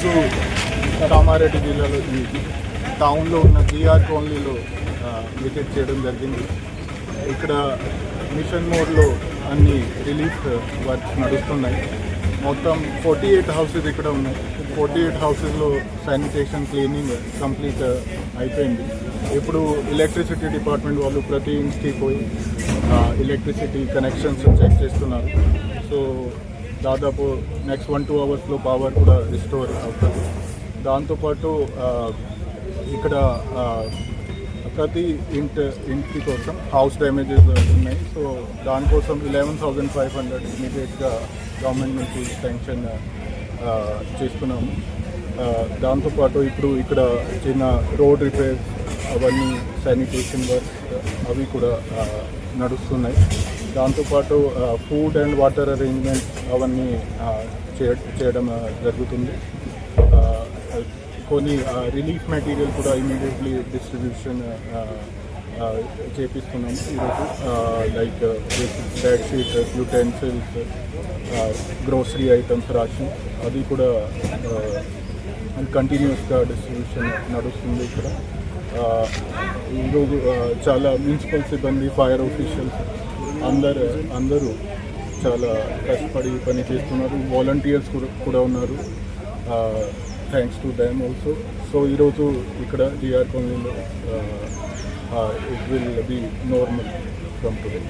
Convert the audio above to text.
ఈరోజు కామారెడ్డి జిల్లాలో టౌన్లో ఉన్న జిఆర్ కాలనీలో విజిట్ చేయడం జరిగింది. ఇక్కడ మిషన్ మోడ్లో అన్ని రిలీఫ్ వర్క్స్ నడుస్తున్నాయి. మొత్తం ఫార్టీ ఎయిట్ హౌసెస్ ఇక్కడ ఉన్నాయి. ఫార్టీ ఎయిట్ హౌసెస్లో శానిటేషన్ క్లీనింగ్ కంప్లీట్ అయిపోయింది. ఇప్పుడు ఎలక్ట్రిసిటీ డిపార్ట్మెంట్ వాళ్ళు ప్రతి ఇంటికి పోయి ఎలక్ట్రిసిటీ కనెక్షన్స్ చెక్ చేస్తున్నారు. సో దాదాపు నెక్స్ట్ వన్ టూ అవర్స్లో పవర్ కూడా రిస్టోర్ అవుతుంది. దాంతోపాటు ఇక్కడ ప్రతి ఇంటి ఇంటి కోసం హౌస్ డ్యామేజెస్ ఉన్నాయి. సో దానికోసం ఇలెవెన్ థౌజండ్ ఫైవ్ హండ్రెడ్ ఇమీడియట్గా గవర్నమెంట్ నుంచి శాంక్షన్ చేస్తున్నాము. దాంతోపాటు ఇప్పుడు ఇక్కడ చిన్న రోడ్ రిపేర్స్ అవన్నీ శానిటేషన్ వర్క్స్ అవి కూడా నడుస్తున్నాయి. దాంతోపాటు ఫుడ్ అండ్ వాటర్ అరేంజ్మెంట్ అవన్నీ చేయడం జరుగుతుంది. కొన్ని రిలీఫ్ మెటీరియల్ కూడా ఇమీడియట్లీ డిస్ట్రిబ్యూషన్ చేపిస్తున్నాము. ఈరోజు like bed sheet utensils grocery items ration అది కూడా కంటిన్యూస్గా డిస్ట్రిబ్యూషన్ నడుస్తుంది ఇక్కడ. ఈరోజు చాలా మున్సిపల్ సిబ్బంది ఫైర్ ఆఫీషియల్స్ అందరు అందరూ చాలా కష్టపడి పని చేస్తున్నారు. వాలంటీర్స్ కూడా ఉన్నారు. Thanks to them also so ఈరోజు ఇక్కడ డిఆర్ కాలనీలో it will be normal from today